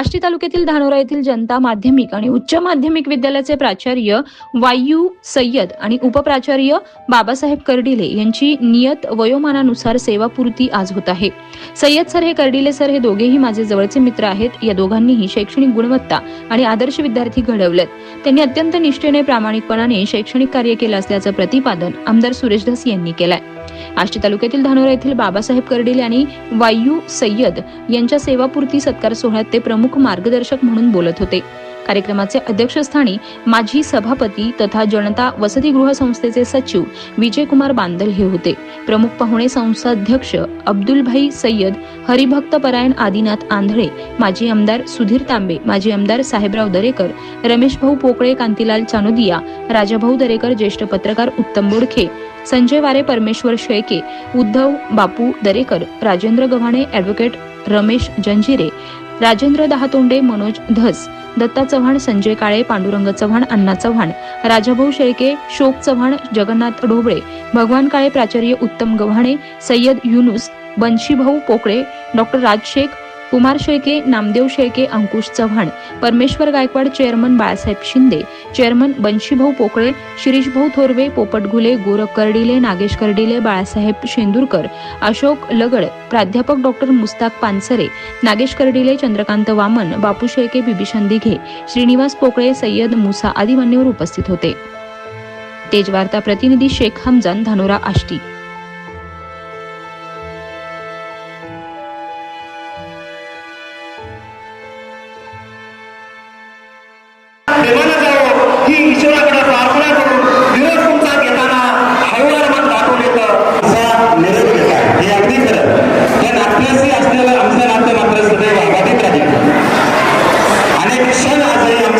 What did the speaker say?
आष्टी तालुक्यातील धानोरा येथील जनता माध्यमिक आणि उच्च माध्यमिक विद्यालयाचे प्राचार्य वायू सय्यद आणि उपप्राचार्य बाबासाहेब कर्डिले यांची नियत वयोमानानुसार सेवापूर्ती आज होत आहे. सय्यद सर हे कर्डिले सर हे दोघेही माझे जवळचे मित्र आहेत. या दोघांनीही शैक्षणिक गुणवत्ता आणि आदर्श विद्यार्थी घडवलेत. त्यांनी अत्यंत निष्ठेने प्रामाणिकपणाने शैक्षणिक कार्य केलं असल्याचं प्रतिपादन आमदार सुरेश धस यांनी केलंय. आष्टी तालुक्यातील धानोरा येथील बाबासाहेब कर्डील आणि वायू सय्यद यांच्या सेवापूर्ती सत्कार सोहळ्यात ते प्रमुख मार्गदर्शक म्हणून बोलत होते. कार्यक्रमाचे अध्यक्षस्थानी माजी सभापती तथा जनता वसतिगृह संस्थेचे सचिव विजयकुमार बांदल हे होते. प्रमुख पाहुणे संस्थाध्यक्ष अब्दुलभाई सय्यद हरिभक्त परायण आदिनाथ आंधळे माजी आमदार सुधीर तांबे माजी आमदार साहेबराव दरेकर रमेश भाऊ पोकळे कांतीलाल चानोदिया राजाभाऊ दरेकर ज्येष्ठ पत्रकार उत्तम बोडखे संजय वारे परमेश्वर शेळके उद्धव बापू दरेकर राजेंद्र गव्हाणे ॲडव्होकेट रमेश जंजिरे राजेंद्र दहातोंडे मनोज धस दत्ता चव्हाण संजय काळे पांडुरंग चव्हाण अण्णा चव्हाण राजाभाऊ शेळके शोक चव्हाण जगन्नाथ ढोबळे भगवान काळे प्राचार्य Uttam Gavhane Sayyad Yunus Banshibhau Pokale doctor Raj Shaikh Kumar Shelke Namdev Shelke Ankush Chavan Parmeshwar Gaikwad chairman Balasaheb Shinde chairman Banshibhau Pokale Shirishbhau Thorve Popat Ghule Gorakh Kardile Nagesh Kardile Balasaheb शेंदुरकर Ashok Lagad प्राध्यापक डॉक्टर मुस्ताक पानसरे नागेश कर्डिले चंद्रकांत वामन बापू शेळके बिभीषण दिघे श्रीनिवास पोकळे सय्यद मुसा आदी मान्यवर उपस्थित होते. तेजवार्ता प्रतिनिधी शेख हमजान धानोरा आष्टी. ही ईश्वराकडे प्रार्थना करून दिवस तुमचा घेताना हळूवार मन दाखवून येतं. असा निरोप घेत हे अगदी खरं. या नाट्याशी असलेलं आमचं नातं मात्र सदैव अबाधित राहील. अनेक क्षण आजही आमच्या